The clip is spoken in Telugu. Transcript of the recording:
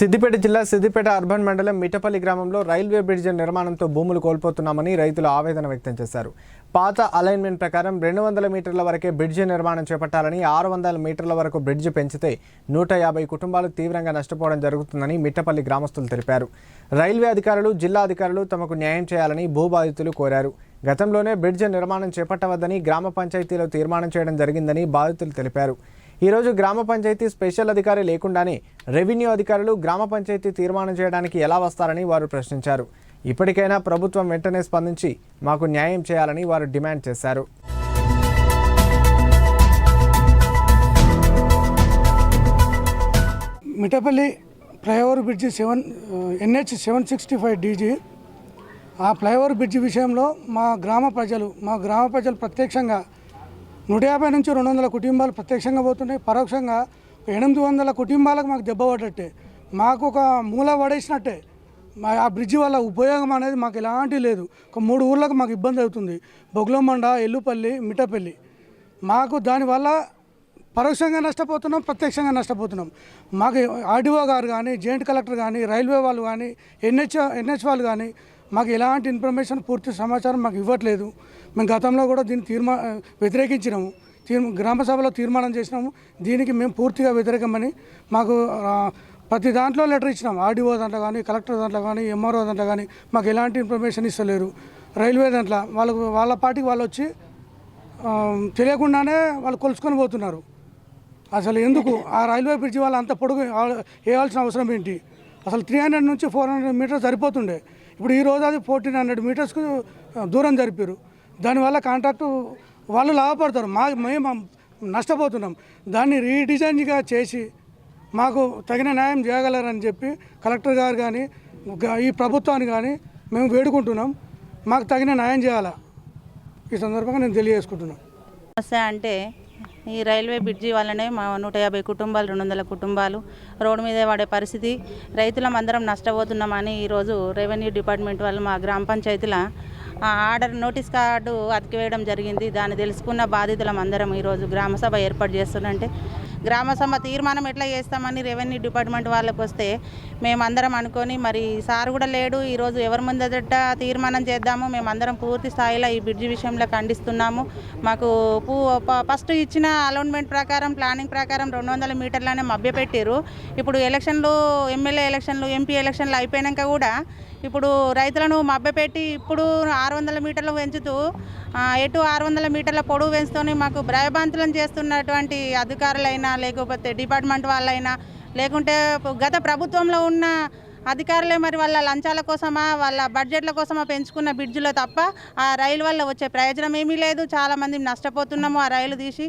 సిద్దిపేట జిల్లా సిద్దిపేట అర్బన్ మండలం మిఠపల్లి గ్రామంలో రైల్వే బ్రిడ్జ్ నిర్మాణంతో భూములు కోల్పోతున్నామని రైతులు ఆవేదన వ్యక్తం చేశారు. పాత అలైన్మెంట్ ప్రకారం రెండు వందల మీటర్ల వరకే బ్రిడ్జ్ నిర్మాణం చేపట్టాలని ఆరు వందల మీటర్ల వరకు బ్రిడ్జ్ పెంచితే నూట యాభై కుటుంబాలు తీవ్రంగా నష్టపోవడం జరుగుతుందని మిట్టపల్లి గ్రామస్తులు తెలిపారు. రైల్వే అధికారులు జిల్లా అధికారులు తమకు న్యాయం చేయాలని భూబాధితులు కోరారు. గతంలోనే బ్రిడ్జ్ నిర్మాణం చేపట్టవద్దని గ్రామ పంచాయతీలో తీర్మానం చేయడం జరిగిందని బాధితులు తెలిపారు. ఈరోజు గ్రామ పంచాయతీ స్పెషల్ అధికారి లేకుండానే రెవెన్యూ అధికారులు గ్రామ పంచాయతీ తీర్మానం చేయడానికి ఎలా వస్తారని వారు ప్రశ్నించారు. ఇప్పటికైనా ప్రభుత్వం వెంటనే స్పందించి మాకు న్యాయం చేయాలని వారు డిమాండ్ చేశారు. Mithapalli flyover bridge seven NH seven sixty five DG. ఆ ఫ్లైఓవర్ బ్రిడ్జి విషయంలో మా గ్రామ ప్రజలు మా గ్రామ ప్రజలు ప్రత్యక్షంగా నూట యాభై నుంచి రెండు వందల కుటుంబాలు ప్రత్యక్షంగా పోతున్నాయి. పరోక్షంగా ఎనిమిది వందల కుటుంబాలకు మాకు దెబ్బ పడ్డట్టే. మాకు ఒక మూల పడేసినట్టే. మా ఆ బ్రిడ్జి వల్ల ఉపయోగం అనేది మాకు ఎలాంటి లేదు. ఒక మూడు ఊర్లకు మాకు ఇబ్బంది అవుతుంది. బొగ్లమండ ఎల్లుపల్లి మిఠపల్లి మాకు దానివల్ల పరోక్షంగా నష్టపోతున్నాం ప్రత్యక్షంగా నష్టపోతున్నాం. మాకు ఆర్డీఓ గారు కానీ జాయింట్ కలెక్టర్ కానీ రైల్వే వాళ్ళు కానీ ఎన్హెచ్ ఎన్హెచ్ వాళ్ళు కానీ మాకు ఎలాంటి ఇన్ఫర్మేషన్ పూర్తి సమాచారం మాకు ఇవ్వట్లేదు. మేము గతంలో కూడా దీన్ని తీర్మా వ్యతిరేకించినాము. తీర్ గ్రామ సభలో తీర్మానం చేసినాము. దీనికి మేము పూర్తిగా వ్యతిరేకమని మాకు ప్రతి దాంట్లో లెటర్ ఇచ్చినాం. ఆర్డీఓ దాంట్లో కానీ కలెక్టర్ దాంట్లో కానీ ఎంఆర్ఓ దాంట్లో కానీ మాకు ఎలాంటి ఇన్ఫర్మేషన్ ఇస్తలేరు. రైల్వే దాంట్లో వాళ్ళకు వాళ్ళ పార్టీకి వాళ్ళు వచ్చి తెలియకుండానే వాళ్ళు కొలుసుకొని పోతున్నారు. అసలు ఎందుకు? ఆ రైల్వే బ్రిడ్జ్ వాళ్ళు అంత పొడుగు వేయాల్సిన అవసరం ఏంటి? అసలు త్రీ హండ్రెడ్ నుంచి ఫోర్ హండ్రెడ్ మీటర్స్ సరిపోతుండే. ఇప్పుడు ఈ రోజు అది ఫోర్టీన్ హండ్రెడ్ మీటర్స్కు దూరం జరిపారు. దానివల్ల కాంట్రాక్టు వాళ్ళు లాభపడతారు. మా మేము నష్టపోతున్నాం. దాన్ని రీడిజైన్గా చేసి మాకు తగిన న్యాయం చేయగలరని చెప్పి కలెక్టర్ గారు కానీ ఈ ప్రభుత్వాన్ని కానీ మేము వేడుకుంటున్నాం. మాకు తగిన న్యాయం చేయాలా? ఈ సందర్భంగా నేను తెలియజేసుకుంటున్నాను. సమస్య అంటే ఈ రైల్వే బ్రిడ్జి వల్లనే మా నూట యాభై కుటుంబాలు రెండు వందల కుటుంబాలు రోడ్డు మీద పడే పరిస్థితి. రైతులం అందరం నష్టపోతున్నామని ఈరోజు రెవెన్యూ డిపార్ట్మెంట్ వాళ్ళు మా గ్రామ పంచాయతీల ఆ ఆర్డర్ నోటీస్ కార్డు అతికివేయడం జరిగింది. దాన్ని తెలుసుకున్న బాధితులం అందరం ఈరోజు గ్రామసభ ఏర్పాటు చేస్తుందంటే గ్రామ సభ తీర్మానం ఎట్లా చేస్తామని రెవెన్యూ డిపార్ట్మెంట్ వాళ్ళకి వస్తే మేమందరం అనుకొని మరి సార్ కూడా లేడు ఈరోజు ఎవరి ముందట తీర్మానం చేద్దాము మేమందరం పూర్తి స్థాయిలో ఈ బ్రిడ్జి విషయంలో ఖండిస్తున్నాము. మాకు పూ ఫస్ట్ ఇచ్చిన అలౌన్మెంట్ ప్రకారం ప్లానింగ్ ప్రకారం రెండు వందల మీటర్లనే మభ్యపెట్టారు ఇప్పుడు ఎలక్షన్లు ఎమ్మెల్యే ఎలక్షన్లు ఎంపీ ఎలక్షన్లు అయిపోయాక కూడా ఇప్పుడు రైతులను మభ్యపెట్టి ఇప్పుడు ఆరు వందల మీటర్లు పెంచుతూ ఎటు ఆరు వందల మీటర్ల పొడవు పెంచుతూనే మాకు భయభ్రాంతులను చేస్తున్నటువంటి అధికారులైనా లేకపోతే డిపార్ట్మెంట్ వాళ్ళైనా లేకుంటే గత ప్రభుత్వంలో ఉన్న అధికారులే మరి వాళ్ళ లంచాల కోసమా వాళ్ళ బడ్జెట్ల కోసమా పెంచుకున్న బ్రిడ్జ్లో తప్ప ఆ రైలు వల్ల వచ్చే ప్రయోజనం ఏమీ లేదు. చాలామంది నష్టపోతున్నాము ఆ రైలు తీసి.